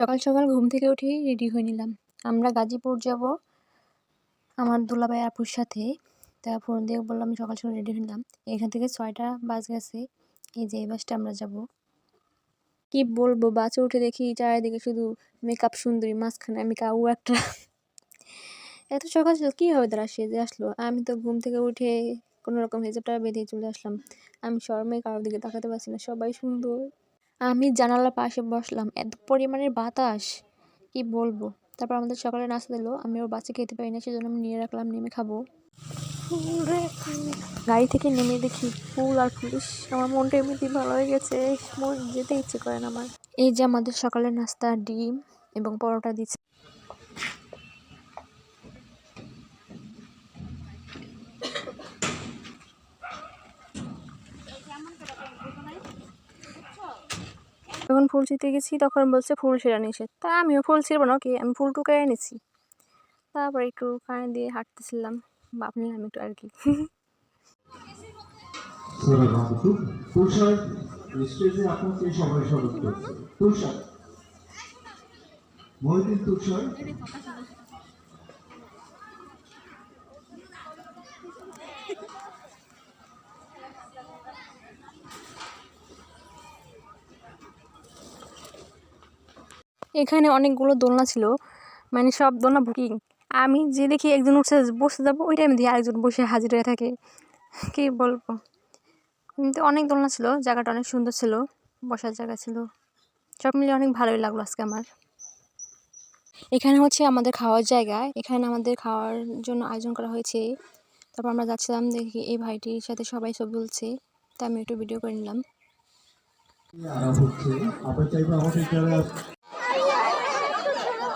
সকাল সকাল ঘুম থেকে উঠেই রেডি হয়ে নিলাম। আমরা গাজীপুর যাব আমার দুলাভাই আপুর সাথে। তা ফোন দিয়ে বললাম আমি সকাল সকাল রেডি হয়ে নিলাম। এখান থেকে ছয়টা বাস গেছে। এই যে, এই বাসটা আমরা যাব। কি বলব, বাসে উঠে দেখি চারিদিকে শুধু মেকআপ সুন্দরী, মাঝখানে আমি কাউ একটা। এত সকাল সকাল কী হবে তারা সেজে আসলো? আমি তো ঘুম থেকে উঠে কোনো রকম হেজাবটা বেঁধে চলে আসলাম। আমি শর্মে কারোর দিকে তাকাতে পারছি না, সবাই সুন্দর। আমি জানালার পাশে বসলাম। এত পরিমাণের বাতাস! কি বলব? তারপর আমাদের সকালে নাস্তা দিলো। আমি ওর বাচ্চা খেতে পারি না, সেজন্য আমি নিয়ে রাখলাম, নেমে খাব। গাড়ি থেকে নেমে দেখি ফুল আর পুলিশ আমার মনটা এমনিতেই ভালো হয়ে গেছে। মন যেতে ইচ্ছে করে না আমার। এই যে আমাদের সকালের নাস্তা, ডিম এবং পরোটা দিচ্ছে। ফুল ছিঁড়তে গেছি, তখন বলছে ফুল ছেঁড়া নিষেধ। তা আমিও ফুল ছিঁড়বো না কি আমি ফুল টুকাই এনেছি তারপর একটু কানে দিয়ে হাঁটতেছিলাম। বাপ নিলাম একটু আর কি। তুষার স্টেজে আপনাকে সবাই স্বাগত করছে তুষার মহিদিন তুষার এখানে অনেকগুলো দোলনা ছিল। মানে সব দোলনা বুকিং। আমি যে দেখি একজন উঠছে বসে যাব, ওই টাইমে দিয়ে আরেকজন বসে হাজির হয়ে থাকে। কি বলব? কিন্তু অনেক দোলনা ছিল, জায়গাটা অনেক সুন্দর ছিল, বসার জায়গা ছিল। সব মিলিয়ে অনেক ভালোই লাগল আজকে আমার। এখানে হচ্ছে আমাদের খাওয়ার জায়গা। এখানে আমাদের খাওয়ার জন্য আয়োজন করা হয়েছে। তারপর আমরা যাচ্ছিলাম, দেখি এই ভাইটির সাথে সবাই ছবি তুলছে। তা আমি একটু ভিডিও করে নিলাম আরাম হচ্ছে আবার চাইব আমাদের যারা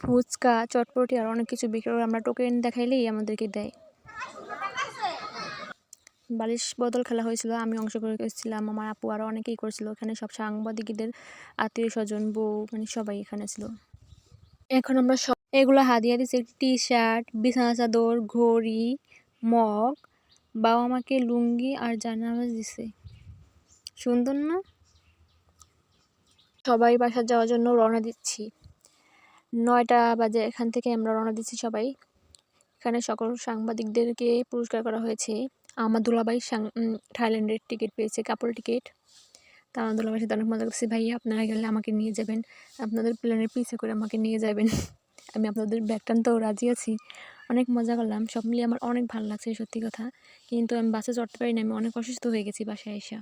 ফুচকা, চটপটি আর অনেক কিছু বিক্রি করে আমরা টোকেন দেখাইলেই আমাদেরকে দেয়। বালিশ বদল খেলা হয়েছিল, আমি অংশগ্রহণ করেছিলাম, আমার আপু আরও অনেকেই করেছিল, এখানে সব সাংবাদিকদের আত্মীয় স্বজন, বউ মানে সবাই এখানে ছিল। এখন আমরা সব এগুলো হাদিয়া দিচ্ছে টি শার্ট বিছানা, চাদর, ঘড়ি, মগ, বাবা আমাকে লুঙ্গি আর জানামাজ দিছে। সুন্দর না? সবাই বাসা যাওয়ার জন্য রওনা দিচ্ছি। নয়টা বাজে, এখান থেকে আমরা রওনা দিচ্ছি সবাই। এখানে সকল সাংবাদিকদেরকে পুরস্কার করা হয়েছে। আমার দুলাভাই সাং- থাইল্যান্ডের টিকিট পেয়েছে কাপড় টিকিট। তা আমার দুলাভাইয়ের সাথে অনেক মজা করছি। ভাইয়া আপনারা গেলে আমাকে নিয়ে যাবেন। আপনাদের প্লেনের পিছে করে আমাকে নিয়ে যাবেন। আমি আপনাদের ব্যাগ টানতেও রাজি আছি। অনেক মজা করলাম। সব মিলিয়ে আমার অনেক ভালো লাগছে, সত্যি কথা। কিন্তু আমি বাসে চড়তে পারি না। আমি অনেক অসুস্থ হয়ে গেছি বাসায় এসে।